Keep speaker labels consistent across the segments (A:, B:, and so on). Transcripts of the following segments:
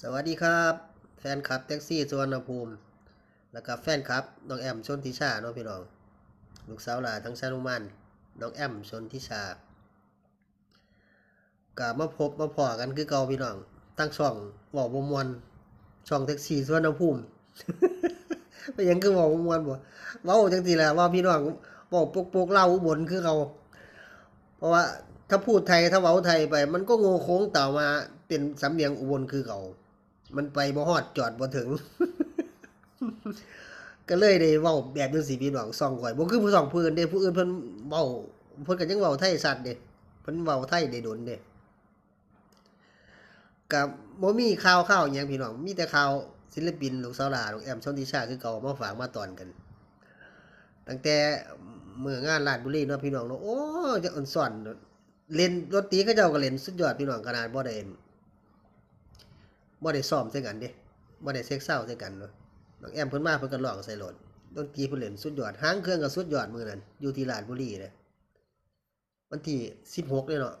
A: สวัสดีครับ แฟนคลับแท็กซี่สุวรรณภูมิ แล้วก็แฟนคลับน้องแอมชนทิชาเนาะพี่น้อง ลูกสาวหลาทั้งชาลุมันน้องแอมชนทิชากลับมาพบมาพอกันคือเก่าพี่น้อง ตั้งช่องบอกบมวนช่องแท็กซี่สุวรรณภูมิไปยังคือบอกบมวนบ่เว้าจังซี่แหละว่าพี่น้องเว้าปกปกเล่าอุบลคือเขาเพราะว่าถ้าพูดไทยถ้าเว้าไทยไป มันก็โงโค้งต่ามาเป็นสำเนียงอุบลคือเขา มันไปบ่ฮอดจอดบ่ถึง ก็เลยได้เว้าแบบจังซี่พี่น้องซ่องข่อยบ่คือผู้ซ่องผู้อื่นเด้ผู้อื่นเพิ่นเว้าเพิ่นก็ยังเว้าไทยชัดเด้เพิ่นเว้าไทยได้โดนเด้กับบ่มีข่าวข่าวหยังพี่น้องมีแต่ข่าวศิลปินลูกสาวหลาลูกแอมชนทิชาคือเก่ามาฝากมาตอนกัน ตั้งแต่เมื่องานลาดบุรีเนาะพี่น้องเนาะโอ้จะอ่อนซ่อนเล่นดนตรีเขาเจ้าก็เล่นสุดยอดพี่น้องขนาดบ่ได้ บ่ได้ซ้อมใส่กันเด้บ่ได้เซ็กเศร้าใส่กันเนาะน้องแอมเพิ่นมาเพิ่นก็ร้องใส่รถดนตรีเพิ่นเล่นสุดยอดหางเครื่องก็สุดยอดมื้อนั้นอยู่ที่ลาดบุรีเด้วันที่16เด้เนาะ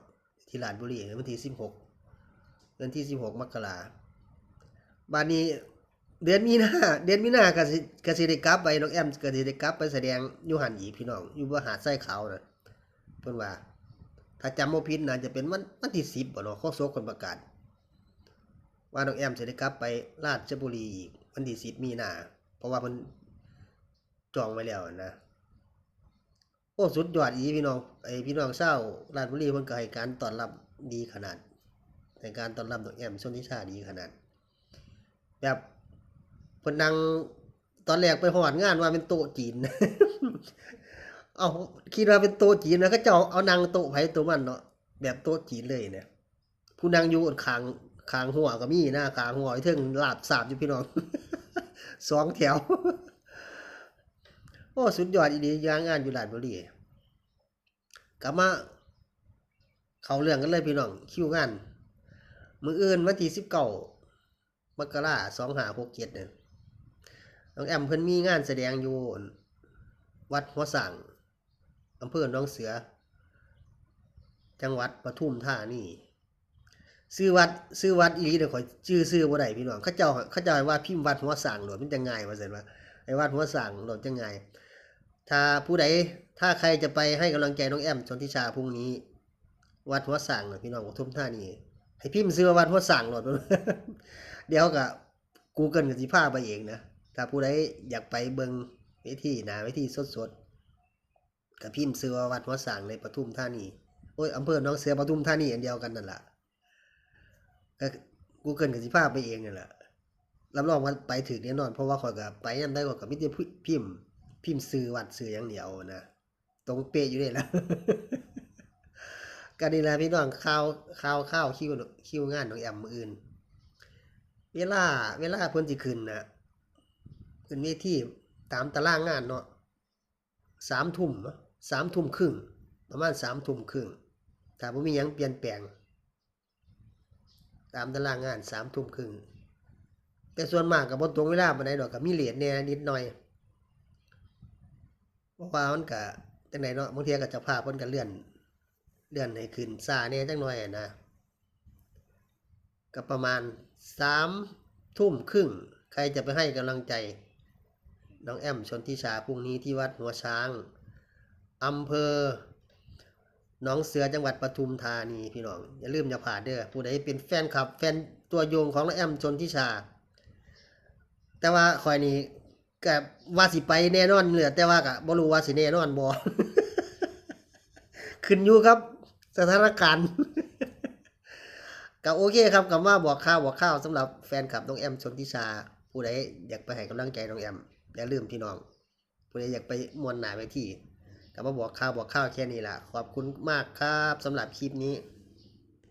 A: ที่ลาดบุรีวันที่16เดือนที่ 16 มกราบัดนี้ เดือนมีนาเดือนมีนาก็สิก็สิได้กลับไปน้องแอมก็สิได้กลับไปแสดงอยู่หันอีกพี่น้องอยู่บ่หาดทรายขาวน่ะเพิ่นว่าถ้าจำบ่ผิดน่าจะเป็นวันวันที่10บ่เนาะข้อโฆษกคนประกาศ ว่าน้องแอมจะได้กลับไปราชบุรีอีกวันที่สิบมีนาเพราะว่าเพิ่นจองไว้แล้วนะโอ้สุดยอดอีพี่น้องไอพี่น้องเศร้าราชบุรีเพิ่นก็ให้การต้อนรับดีขนาดให้การต้อนรับน้องแอมชนทิชาดีขนาด แบบเพิ่นนั่งตอนแรกไปหอดงานว่าเป็นโต๊ะจีน เอาคิดว่าเป็นโต๊ะจีนแล้วก็จ้าเอานั่งโต๊ะไผโต๊ะมันเนาะแบบโต๊ะจีนเลยเนี่ยผู้นั่งอยู่คาง คางหัวก็มีหนะคางหัวอยู่เทิงลาบสาบอยู่พี่น้องสองแถว โอ้ สุดยอดอีดีย่างงานอยู่ลาดบุรีกลับมา เขาเรื่องกันเลยพี่น้อง คิวงาน มืออื่นวันที่สิบเก้ามกราสองหาหกเจ็ดเนี่ยน้องแอมเพิ่นมีงานแสดงอยู่ วัดหัวสังอำเภอหนองเสือ จังหวัดปทุมธานี ซื้อวัดซื้อวัดอีเดี๋ยวขอยชื่อซื้อบ่ได้พี่น้องเขาเจ้าเขาเจ้าว่าพิมพ์วัดหัวสั่งหลดมันจะง่ายว่าซั่นว่าไอ้วัดหัวสั่งหลดจะง่ายถ้าผู้ใดถ้าใครจะไปให้กำลังใจน้องแอมชนทิชาพรุ่งนี้ วัดหัวสั่งน่ะพี่น้องปทุมธานีให้พิมพ์ซื้อวัดหัวสั่งหลดเดี๋ยวก็ Google ก็สิพาไปเองนะถ้าผู้ใดอยากไปเบิ่งเวทีนาเวทีสดๆก็พิมพ์ซื้อวัดหัวสั่งในปทุมธานีโอ้ยอำเภอหนองเสือปทุมธานีอันเดียวกันนั่นแหละ กูเกิลกับสิพาไปเองนี่แหละรับรองว่าไปถึงแน่นอน เพราะว่าข่อยก็ไปยันได้ข่อยก็มีแต่พิมพ์ พิมพ์ซื้อวัดซื้ออย่างเดียวนะตรงเป๊ะอยู่นี่แหละก็นี่แหละพี่น้องข่าวข่าวข่าวคิวคิวงานของแอมมืออื่น เวลา เวลาเพิ่นสิขึ้นนะขึ้นเวทีตามตารางงานเนาะสามทุ่มสามทุ่มครึ่งประมาณสามทุ่มครึ่งถ้าบ่มียังเปลี่ยนแปลง ตามตารางงานสามทุ่มครึ่งแต่ส่วนมากกับบนตรงเวลาปานใดดอกกับมีเลทเนี่ยนิดหน่อยเพราะว่ามันกะจังไดเนาะบางเทีก็จะพาพเพิ่นก็เลื่อน เลื่อนให้ขึ้นซาเนี่ยจังหน่อยนะก็ประมาณสามทุ่มครึ่ง ใครจะไปให้กำลังใจ น้องแอมชนทิชาพรุ่งนี้ที่วัดหัวช้างอำเภอ น้องเสือจังหวัดปทุมธานีพี่น้องอย่าลืมอย่าผ่าเด้อผู้ใดเป็นแฟนคลับ แฟนตัวโยงของน้องแอมชนทิชา แต่ว่าคอยนี้ก็ว่าสิไปแน่นอนเหลือแต่ว่าก็บ่รู้ว่าสิแน่นอนบ่ขึ้นอยู่ครับ สถานการณ์ก็โอเคครับกับว่าบอกข่าวบอกข่าวสำหรับแฟนคลับน้องแอมชนทิชา ผู้ใดอยากไปให้กำลังใจน้องแอมอย่าลืมพี่น้องผู้ใดอยากไปมวนหนาไปที่ ก็มาบอกข่าวบอกข่าวแค่นี้ล่ะขอบคุณมากครับสำหรับคลิปนี้